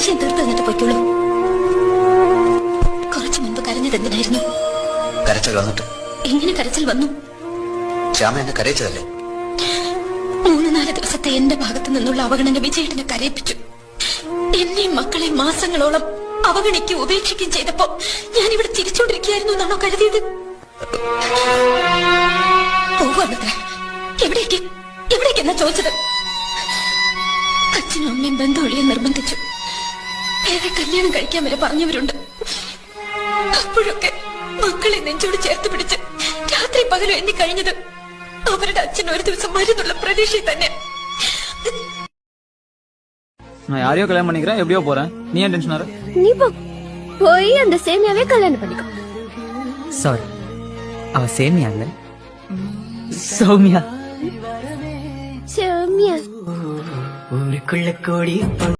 സംശയം തീർത്തു തന്നിട്ട് പൊയ്ക്കോളൂ. കുറച്ചു മുൻപ് കരഞ്ഞത് എന്തിനായിരുന്നു? കരച്ചൽ വന്നിട്ട്. എങ്ങനെ കരച്ചൽ വന്നു? ശ്യാമ എന്നെ കരയിച്ചതല്ലേ? മൂന്ന് നാല് ദിവസത്തെ എന്റെ ഭാഗത്തു നിന്നുള്ള അവഗണന വിജയേട്ടനെ കരയിപ്പിച്ചു. എന്നെയും മക്കളെ മാസങ്ങളോളം അവഗണിക്കുകയും ഉപേക്ഷിക്കുകയും ചെയ്തപ്പോ ഞാൻ ഇവിടെ തിരിച്ചുകൊണ്ടിരിക്കുകയായിരുന്നു എന്നാണോ കരുതിയത്? പോവാണത്ര എവിടേക്ക്? എവിടേക്കെന്നാ ചോദിച്ചത്? അച്ഛനും അമ്മയും ബന്ധുവഴിയെ നിർബന്ധിച്ചു. വേറെ കല്യാണം കഴിക്കാൻ വരെ പറഞ്ഞവരുണ്ട് അപ്പോഴൊക്കെ മക്കളെ നെഞ്ചോട് ചേർത്ത് പിടിച്ച് രാത്രി പകലും എണ്ണി കഴിഞ്ഞത് അവരുടെ അച്ഛൻ ഒരു ദിവസം മരുന്നുള്ള പ്രതീക്ഷയിൽ തന്നെ நான் யாரையோ கல்யாணம் பண்ணிக்கிறேன் எப்படியோ போறேன் நீ ஏன் டென்ஷன் ஆற நீ போ போய் அந்த சேமியாவே கல்யாணம் பண்ணிக்கோ சாரி அவ சேமியா இல்ல சௌமியா சேமியா ஊருக்குள்ள கோடி